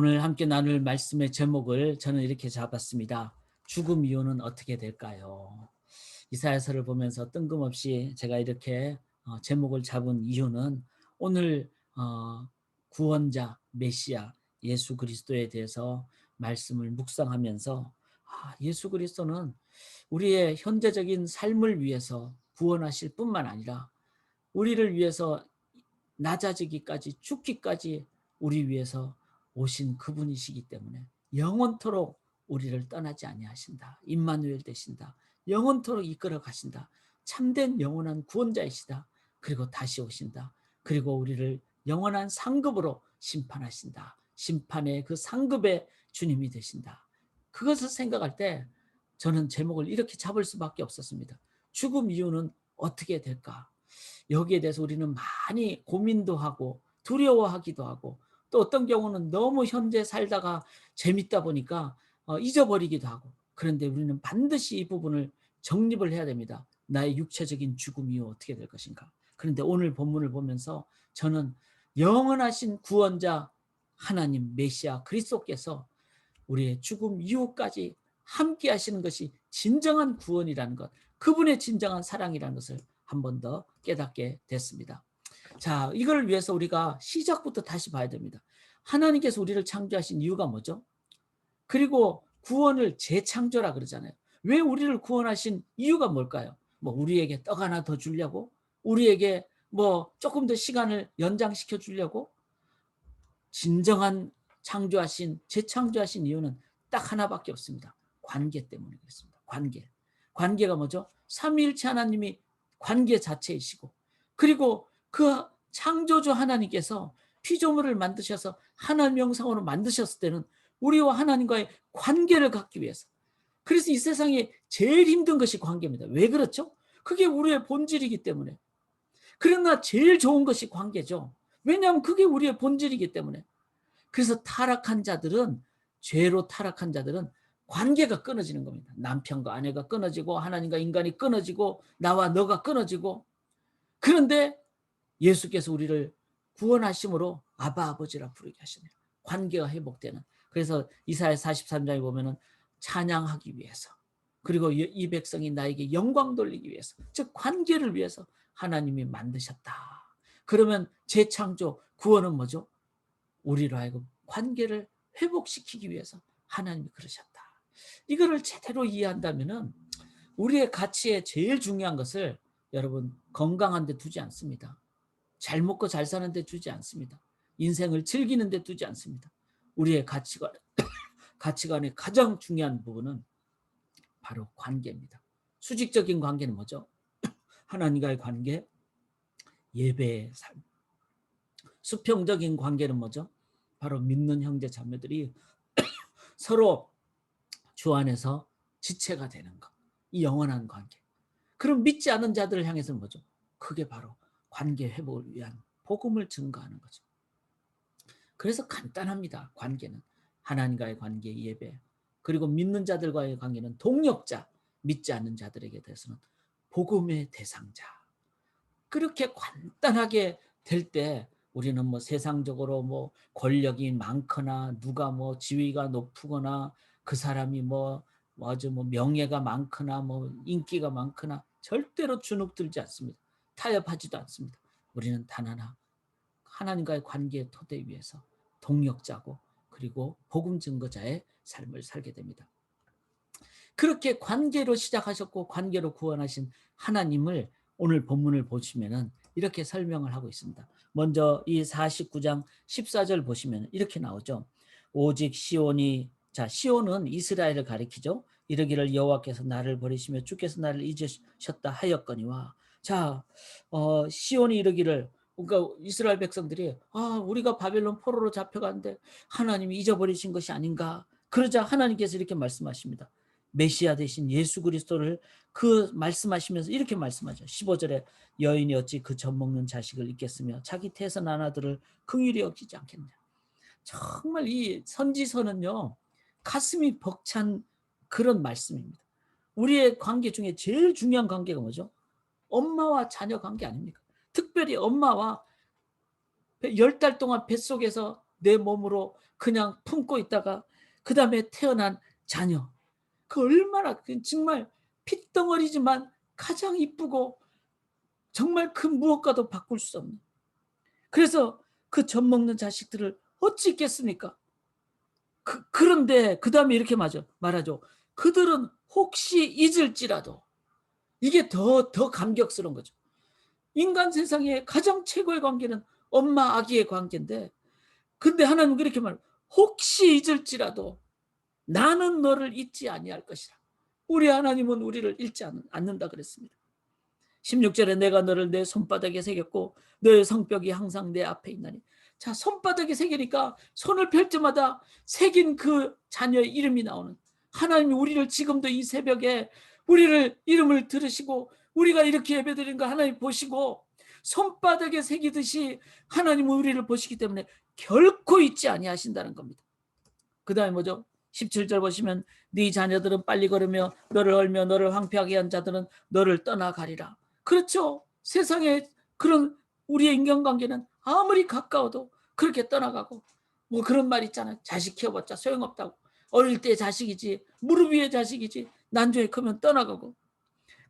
오늘 함께 나눌 말씀의 제목을 저는 이렇게 잡았습니다. 죽음 이유는 어떻게 될까요? 이사야서를 보면서 뜬금없이 제가 이렇게 어, 제목을 잡은 이유는 오늘 어, 구원자 메시아 예수 그리스도에 대해서 말씀을 묵상하면서 아, 예수 그리스도는 우리의 현재적인 삶을 위해서 구원하실 뿐만 아니라 우리를 위해서 낮아지기까지 죽기까지 우리 위해서 오신 그분이시기 때문에 영원토록 우리를 떠나지 아니하신다. 임마누엘 되신다. 영원토록 이끌어 가신다. 참된 영원한 구원자이시다. 그리고 다시 오신다. 그리고 우리를 영원한 상급으로 심판하신다. 심판의 그 상급의 주님이 되신다. 그것을 생각할 때 저는 제목을 이렇게 잡을 수밖에 없었습니다. 죽음 이유는 어떻게 될까? 여기에 대해서 우리는 많이 고민도 하고 두려워하기도 하고 또 어떤 경우는 너무 현재 살다가 재밌다 보니까 어, 잊어버리기도 하고 그런데 우리는 반드시 이 부분을 정립을 해야 됩니다. 나의 육체적인 죽음 이후 어떻게 될 것인가. 그런데 오늘 본문을 보면서 저는 영원하신 구원자 하나님 메시아 그리스도께서 우리의 죽음 이후까지 함께 하시는 것이 진정한 구원이라는 것, 그분의 진정한 사랑이라는 것을 한 번 더 깨닫게 됐습니다. 자, 이걸 위해서 우리가 시작부터 다시 봐야 됩니다. 하나님께서 우리를 창조하신 이유가 뭐죠? 그리고 구원을 재창조라 그러잖아요. 왜 우리를 구원하신 이유가 뭘까요? 뭐 우리에게 떡 하나 더 주려고? 우리에게 뭐 조금 더 시간을 연장시켜 주려고? 진정한 창조하신 재창조하신 이유는 딱 하나밖에 없습니다. 관계 때문에 그렇습니다. 관계. 관계가 뭐죠? 삼위일체 하나님이 관계 자체이시고 그리고 그 창조주 하나님께서 피조물을 만드셔서 하나님 형상으로 만드셨을 때는 우리와 하나님과의 관계를 갖기 위해서 그래서 이 세상에 제일 힘든 것이 관계입니다. 왜 그렇죠? 그게 우리의 본질이기 때문에 그러나 제일 좋은 것이 관계죠. 왜냐하면 그게 우리의 본질이기 때문에 그래서 타락한 자들은 죄로 타락한 자들은 관계가 끊어지는 겁니다. 남편과 아내가 끊어지고 하나님과 인간이 끊어지고 나와 너가 끊어지고 그런데 예수께서 우리를 구원하심으로 아바 아버지라 부르게 하시네요. 관계가 회복되는. 그래서 이사야 43장에 보면은 찬양하기 위해서 그리고 이 백성이 나에게 영광 돌리기 위해서 즉 관계를 위해서 하나님이 만드셨다. 그러면 재창조 구원은 뭐죠? 우리로 하여금 관계를 회복시키기 위해서 하나님이 그러셨다. 이거를 제대로 이해한다면은 우리의 가치에 제일 중요한 것을 여러분 건강한 데 두지 않습니다. 잘 먹고 잘 사는 데 두지 않습니다. 인생을 즐기는 데 두지 않습니다. 우리의 가치관 가치관의 가장 중요한 부분은 바로 관계입니다. 수직적인 관계는 뭐죠? 하나님과의 관계, 예배의 삶. 수평적인 관계는 뭐죠? 바로 믿는 형제 자매들이 서로 주 안에서 지체가 되는 것. 이 영원한 관계. 그럼 믿지 않은 자들을 향해서는 뭐죠? 그게 바로 관계 회복을 위한 복음을 증거하는 거죠. 그래서 간단합니다. 관계는 하나님과의 관계 예배 그리고 믿는 자들과의 관계는 동력자 믿지 않는 자들에게 대해서는 복음의 대상자 그렇게 간단하게 될 때 우리는 뭐 세상적으로 뭐 권력이 많거나 누가 뭐 지위가 높거나 그 사람이 뭐 아주 뭐 명예가 많거나 뭐 인기가 많거나 절대로 주눅들지 않습니다. 타협하지도 않습니다. 우리는 단 하나 하나님과의 관계의 토대 위에서 동력자고 그리고 복음 증거자의 삶을 살게 됩니다. 그렇게 관계로 시작하셨고 관계로 구원하신 하나님을 오늘 본문을 보시면은 이렇게 설명을 하고 있습니다. 먼저 이 49장 14절 보시면 이렇게 나오죠. 오직 시온이 자 시온은 이스라엘을 가리키죠. 이르기를 여호와께서 나를 버리시며 주께서 나를 잊으셨다 하였거니와 자 어, 시온이 이르기를 그러니까 이스라엘 백성들이 아 우리가 바벨론 포로로 잡혀갔는데 하나님이 잊어버리신 것이 아닌가 그러자 하나님께서 이렇게 말씀하십니다. 메시아 대신 예수 그리스도를 그 말씀하시면서 이렇게 말씀하죠. 15절에 여인이 어찌 그 젖 먹는 자식을 잊겠으며 자기 태선 하나들을 긍휼히 여기지 않겠냐. 정말 이 선지서는요. 가슴이 벅찬 그런 말씀입니다. 우리의 관계 중에 제일 중요한 관계가 뭐죠? 엄마와 자녀 관계 아닙니까? 특별히 엄마와 열달 동안 뱃속에서 내 몸으로 그냥 품고 있다가 그 다음에 태어난 자녀 그 얼마나 그 정말 핏덩어리지만 가장 이쁘고 정말 그 무엇과도 바꿀 수 없는 그래서 그 젖 먹는 자식들을 어찌 있겠습니까? 그, 그런데 그 다음에 이렇게 말하죠. 그들은 혹시 잊을지라도 이게 더, 더 감격스러운 거죠. 인간 세상의 가장 최고의 관계는 엄마 아기의 관계인데 근데 하나님 그렇게 말 혹시 잊을지라도 나는 너를 잊지 아니할 것이라. 우리 하나님은 우리를 잊지 않는다 그랬습니다. 16절에 내가 너를 내 손바닥에 새겼고 너의 성벽이 항상 내 앞에 있나니 자 손바닥에 새기니까 손을 펼 때마다 새긴 그 자녀의 이름이 나오는 하나님이 우리를 지금도 이 새벽에 우리를 이름을 들으시고 우리가 이렇게 예배드린 거 하나님 보시고 손바닥에 새기듯이 하나님은 우리를 보시기 때문에 결코 잊지 아니하신다는 겁니다. 그 다음에 뭐죠? 17절 보시면 네 자녀들은 빨리 걸으며 너를 얼며 너를 황폐하게 한 자들은 너를 떠나가리라. 그렇죠. 세상에 그런 우리의 인간관계는 아무리 가까워도 그렇게 떠나가고 뭐 그런 말 있잖아요. 자식 키워봤자 소용없다고. 어릴 때 자식이지 무릎 위에 자식이지 난중에 크면 떠나가고.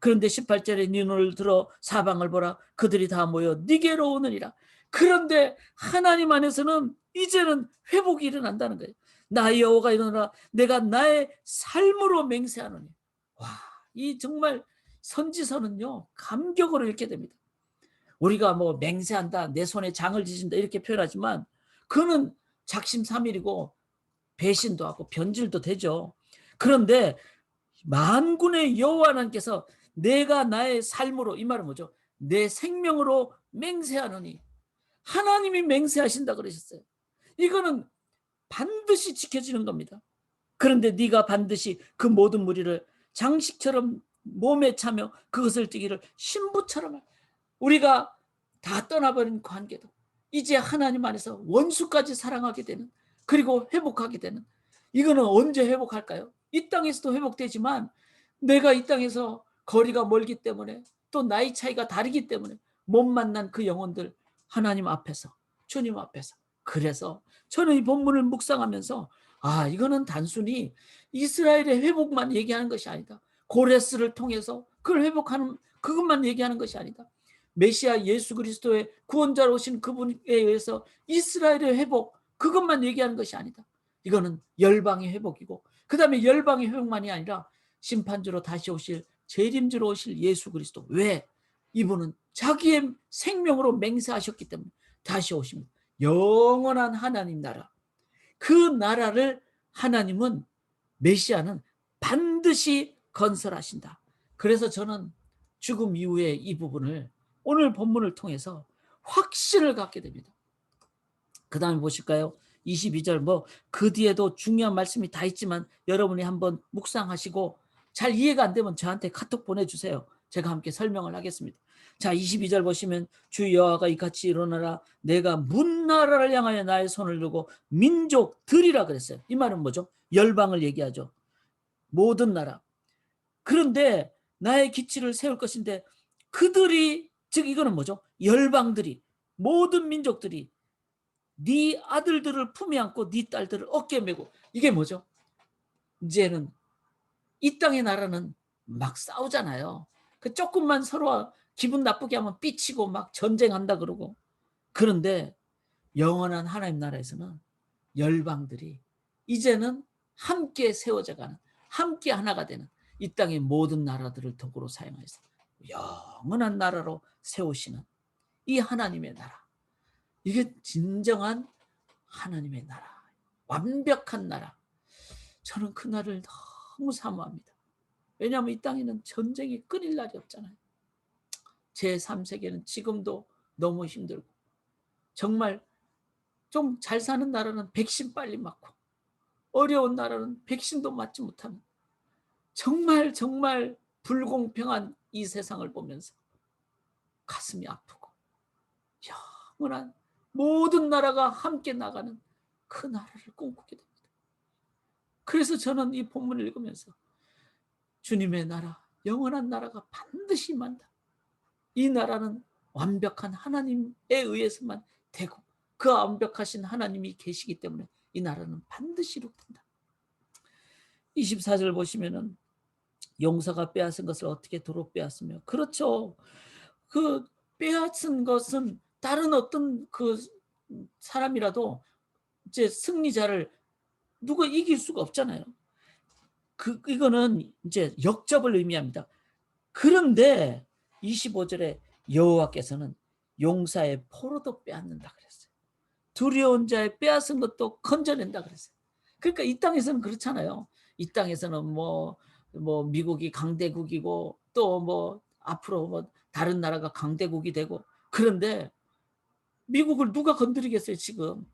그런데 18절에 네 눈을 들어 사방을 보라. 그들이 다 모여 네게로 오느니라. 그런데 하나님 안에서는 이제는 회복이 일어난다는 거예요. 나 여호가 일어나라. 내가 나의 삶으로 맹세하노니. 와이 정말 선지서는요 감격으로 읽게 됩니다. 우리가 뭐 맹세한다 내 손에 장을 지진다 이렇게 표현하지만 그거는 작심삼일이고 배신도 하고 변질도 되죠. 그런데 만군의 여호와 하나님께서 내가 나의 삶으로 이 말은 뭐죠? 내 생명으로 맹세하노니 하나님이 맹세하신다 그러셨어요. 이거는 반드시 지켜지는 겁니다. 그런데 네가 반드시 그 모든 무리를 장식처럼 몸에 차며 그것을 뛰기를 신부처럼 우리가 다 떠나버린 관계도 이제 하나님 안에서 원수까지 사랑하게 되는 그리고 회복하게 되는 이거는 언제 회복할까요? 이 땅에서도 회복되지만 내가 이 땅에서 거리가 멀기 때문에 또 나이 차이가 다르기 때문에 못 만난 그 영혼들 하나님 앞에서 주님 앞에서 그래서 저는 이 본문을 묵상하면서 아 이거는 단순히 이스라엘의 회복만 얘기하는 것이 아니다. 고레스를 통해서 그걸 회복하는 그것만 얘기하는 것이 아니다. 메시아 예수 그리스도의 구원자로 오신 그분에 의해서 이스라엘의 회복 그것만 얘기하는 것이 아니다. 이거는 열방의 회복이고 그 다음에 열방의 회복만이 아니라 심판주로 다시 오실 재림주로 오실 예수 그리스도 왜 이분은 자기의 생명으로 맹세하셨기 때문에 다시 오십니다. 영원한 하나님 나라 그 나라를 하나님은 메시아는 반드시 건설하신다. 그래서 저는 죽음 이후에 이 부분을 오늘 본문을 통해서 확신을 갖게 됩니다. 그 다음에 보실까요? 22절 뭐 그 뒤에도 중요한 말씀이 다 있지만 여러분이 한번 묵상하시고 잘 이해가 안 되면 저한테 카톡 보내주세요. 제가 함께 설명을 하겠습니다. 자 22절 보시면 주 여호와가 이같이 일어나라 내가 문나라를 향하여 나의 손을 들고 민족들이라 그랬어요. 이 말은 뭐죠? 열방을 얘기하죠. 모든 나라. 그런데 나의 기치를 세울 것인데 그들이 즉 이거는 뭐죠? 열방들이 모든 민족들이 네 아들들을 품에 안고 네 딸들을 어깨 메고 이게 뭐죠? 이제는 이 땅의 나라는 막 싸우잖아요. 그 조금만 서로 기분 나쁘게 하면 삐치고 막 전쟁한다 그러고 그런데 영원한 하나님 나라에서는 열방들이 이제는 함께 세워져 가는 함께 하나가 되는 이 땅의 모든 나라들을 도구로 사용해서 영원한 나라로 세우시는 이 하나님의 나라 이게 진정한 하나님의 나라, 완벽한 나라. 저는 그 날을 너무 사모합니다. 왜냐하면 이 땅에는 전쟁이 끊일 날이 없잖아요. 제3세계는 지금도 너무 힘들고 정말 좀 잘 사는 나라는 백신 빨리 맞고 어려운 나라는 백신도 맞지 못하는 정말 정말 불공평한 이 세상을 보면서 가슴이 아프고 영원한 모든 나라가 함께 나가는 그 나라를 꿈꾸게 됩니다. 그래서 저는 이 본문을 읽으면서 주님의 나라, 영원한 나라가 반드시 임한다. 이 나라는 완벽한 하나님에 의해서만 되고 그 완벽하신 하나님이 계시기 때문에 이 나라는 반드시 이룩된다. 24절 보시면은 용사가 빼앗은 것을 어떻게 도로 빼앗으며 그렇죠. 그 빼앗은 것은 다른 어떤 그 사람이라도 이제 승리자를 누가 이길 수가 없잖아요. 그 이거는 이제 역접을 의미합니다. 그런데 25절에 여호와께서는 용사의 포로도 빼앗는다 그랬어요. 두려운 자의 빼앗은 것도 건져낸다 그랬어요. 그러니까 이 땅에서는 그렇잖아요. 이 땅에서는 뭐, 뭐 미국이 강대국이고 또 뭐 앞으로 뭐 다른 나라가 강대국이 되고 그런데 미국을 누가 건드리겠어요 지금.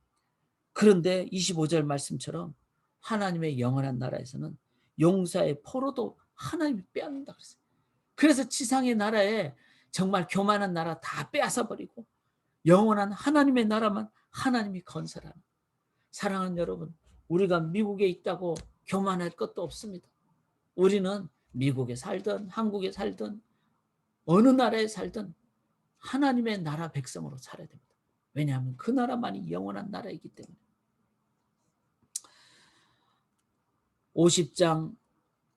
그런데 25절 말씀처럼 하나님의 영원한 나라에서는 용사의 포로도 하나님이 빼앗는다 그랬어요. 그래서 지상의 나라에 정말 교만한 나라 다 빼앗아 버리고 영원한 하나님의 나라만 하나님이 건설하는 사랑하는 여러분 우리가 미국에 있다고 교만할 것도 없습니다. 우리는 미국에 살든 한국에 살든 어느 나라에 살든 하나님의 나라 백성으로 살아야 됩니다. 왜냐하면 그 나라만이 영원한 나라이기 때문에 50장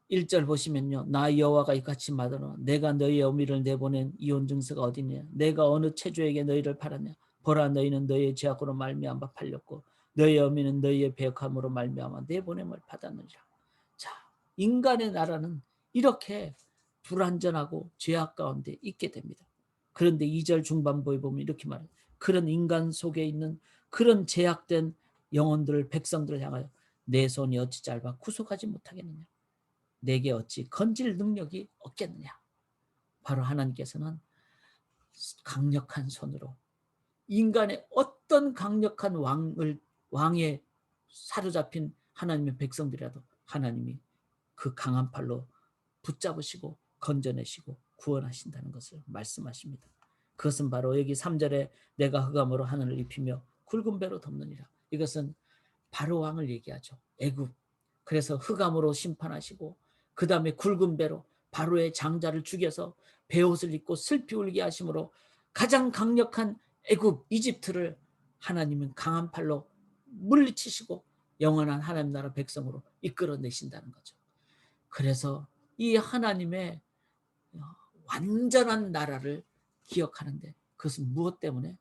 1절 보시면요. 나 여호와가 이같이 말하노 내가 너희의 어미를 내보낸 이혼 증서가 어디냐 내가 어느 체주에게 너희를 팔았냐 보라 너희는 너희의 죄악으로 말미암아 팔렸고 너희의 어미는 너희의 배역함으로 말미암아 내보냄을 받았느니라. 자, 인간의 나라는 이렇게 불완전하고 죄악 가운데 있게 됩니다. 그런데 2절 중반부에 보면 이렇게 말해요. 그런 인간 속에 있는 그런 제약된 영혼들을 백성들을 향하여 내 손이 어찌 짧아 구속하지 못하겠느냐. 내게 어찌 건질 능력이 없겠느냐. 바로 하나님께서는 강력한 손으로 인간의 어떤 강력한 왕을 왕에 사로잡힌 하나님의 백성들이라도 하나님이 그 강한 팔로 붙잡으시고 건져내시고 구원하신다는 것을 말씀하십니다. 그것은 바로 여기 3절에 내가 흑암으로 하늘을 입히며 굵은 배로 덮느니라. 이것은 바로 왕을 얘기하죠. 애굽. 그래서 흑암으로 심판하시고 그 다음에 굵은 배로 바로의 장자를 죽여서 베옷을 입고 슬피 울게 하심으로 가장 강력한 애굽 이집트를 하나님은 강한 팔로 물리치시고 영원한 하나님 나라 백성으로 이끌어내신다는 거죠. 그래서 이 하나님의 완전한 나라를 기억하는데 그것은 무엇 때문에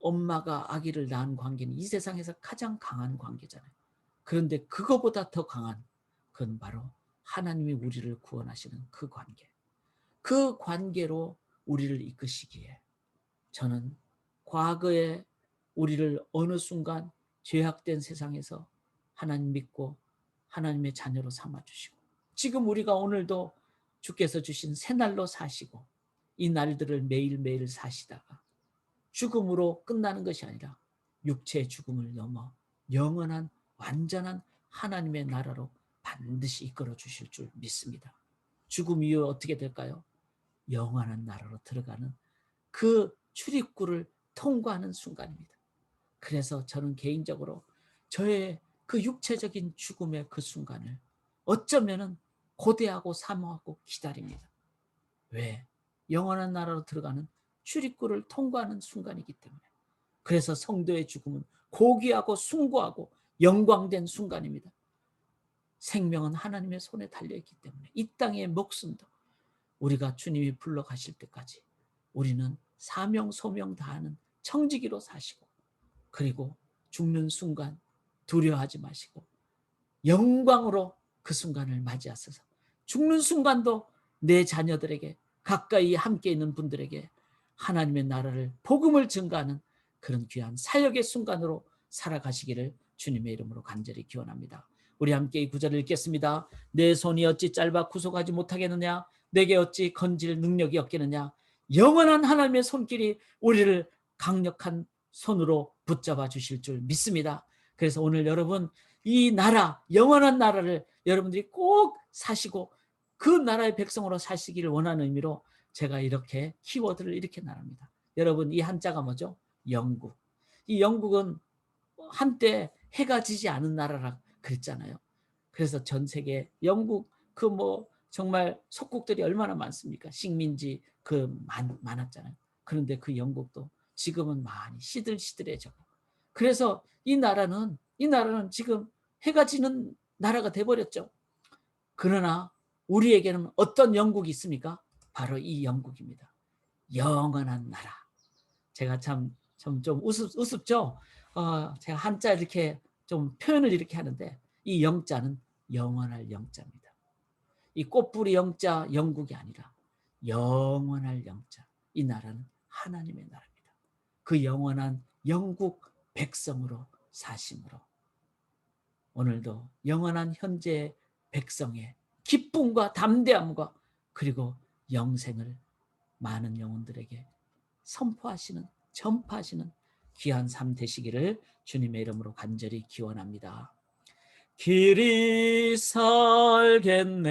엄마가 아기를 낳은 관계는 이 세상에서 가장 강한 관계잖아요. 그런데 그거보다 더 강한 그건 바로 하나님이 우리를 구원하시는 그 관계. 그 관계로 우리를 이끄시기에 저는 과거에 우리를 어느 순간 죄악된 세상에서 하나님 믿고 하나님의 자녀로 삼아 주시고 지금 우리가 오늘도 주께서 주신 새날로 사시고 이 날들을 매일매일 사시다가 죽음으로 끝나는 것이 아니라 육체의 죽음을 넘어 영원한 완전한 하나님의 나라로 반드시 이끌어 주실 줄 믿습니다. 죽음 이후 어떻게 될까요? 영원한 나라로 들어가는 그 출입구를 통과하는 순간입니다. 그래서 저는 개인적으로 저의 그 육체적인 죽음의 그 순간을 어쩌면은 고대하고 사모하고 기다립니다. 왜? 영원한 나라로 들어가는 출입구를 통과하는 순간이기 때문에. 그래서 성도의 죽음은 고귀하고 숭고하고 영광된 순간입니다. 생명은 하나님의 손에 달려있기 때문에 이 땅의 목숨도 우리가 주님이 불러가실 때까지 우리는 사명 소명 다하는 청지기로 사시고 그리고 죽는 순간 두려워하지 마시고 영광으로 그 순간을 맞이하소서 죽는 순간도 내 자녀들에게 가까이 함께 있는 분들에게 하나님의 나라를 복음을 증가하는 그런 귀한 사역의 순간으로 살아가시기를 주님의 이름으로 간절히 기원합니다. 우리 함께 이 구절을 읽겠습니다. 내 손이 어찌 짧아 구속하지 못하겠느냐? 내게 어찌 건질 능력이 없겠느냐? 영원한 하나님의 손길이 우리를 강력한 손으로 붙잡아 주실 줄 믿습니다. 그래서 오늘 여러분 이 나라 영원한 나라를 여러분들이 꼭 사시고 그 나라의 백성으로 사시기를 원하는 의미로 제가 이렇게 키워드를 이렇게 나눕니다. 여러분 이 한자가 뭐죠? 영국. 이 영국은 한때 해가 지지 않은 나라라 그랬잖아요. 그래서 전 세계 영국 그 뭐 정말 속국들이 얼마나 많습니까? 식민지 그 많, 많았잖아요. 그런데 그 영국도 지금은 많이 시들시들해져. 그래서 이 나라는 이 나라는 지금 해가 지는 나라가 돼 버렸죠. 그러나 우리에게는 어떤 영국이 있습니까? 바로 이 영국입니다. 영원한 나라. 제가 참좀좀 우습 우습죠. 어, 제가 한자 이렇게 좀 표현을 이렇게 하는데 이 영자는 영원할 영자입니다. 이 꽃뿌리 영자 영국이 아니라 영원할 영자. 이 나라는 하나님의 나라입니다. 그 영원한 영국 백성으로 사심으로 오늘도 영원한 현재 백성의 기쁨과 담대함과 그리고 영생을 많은 영혼들에게 선포하시는 전파하시는 귀한 삶 되시기를 주님의 이름으로 간절히 기원합니다. 길이 살겠네.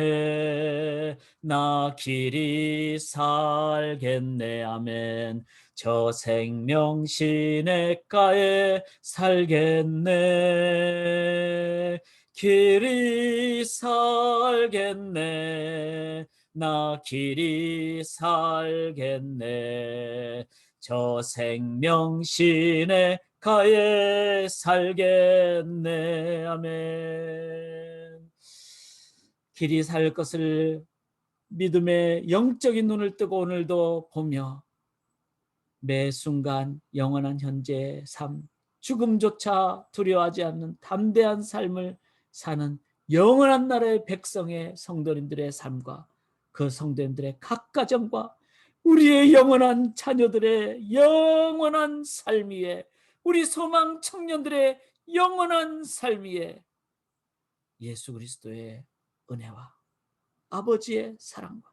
나 길이 살겠네. 아멘. 저 생명 시냇가에 살겠네 길이 살겠네. 나 길이 살겠네. 저 생명 시냇가에 살겠네. 아멘. 길이 살 것을 믿음의 영적인 눈을 뜨고 오늘도 보며 매 순간 영원한 현재의 삶 죽음조차 두려워하지 않는 담대한 삶을 사는 영원한 나라의 백성의 성도님들의 삶과 그 성도님들의 각 가정과 우리의 영원한 자녀들의 영원한 삶 위에 우리 소망 청년들의 영원한 삶 위에 예수 그리스도의 은혜와 아버지의 사랑과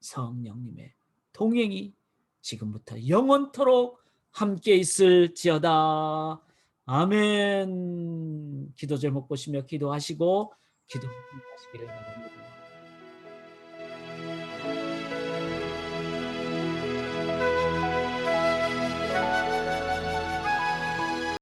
성령님의 동행이 지금부터 영원토록 함께 있을지어다. 아멘. 기도 제목 보시며 기도하시고 기도 하시기를 바랍니다.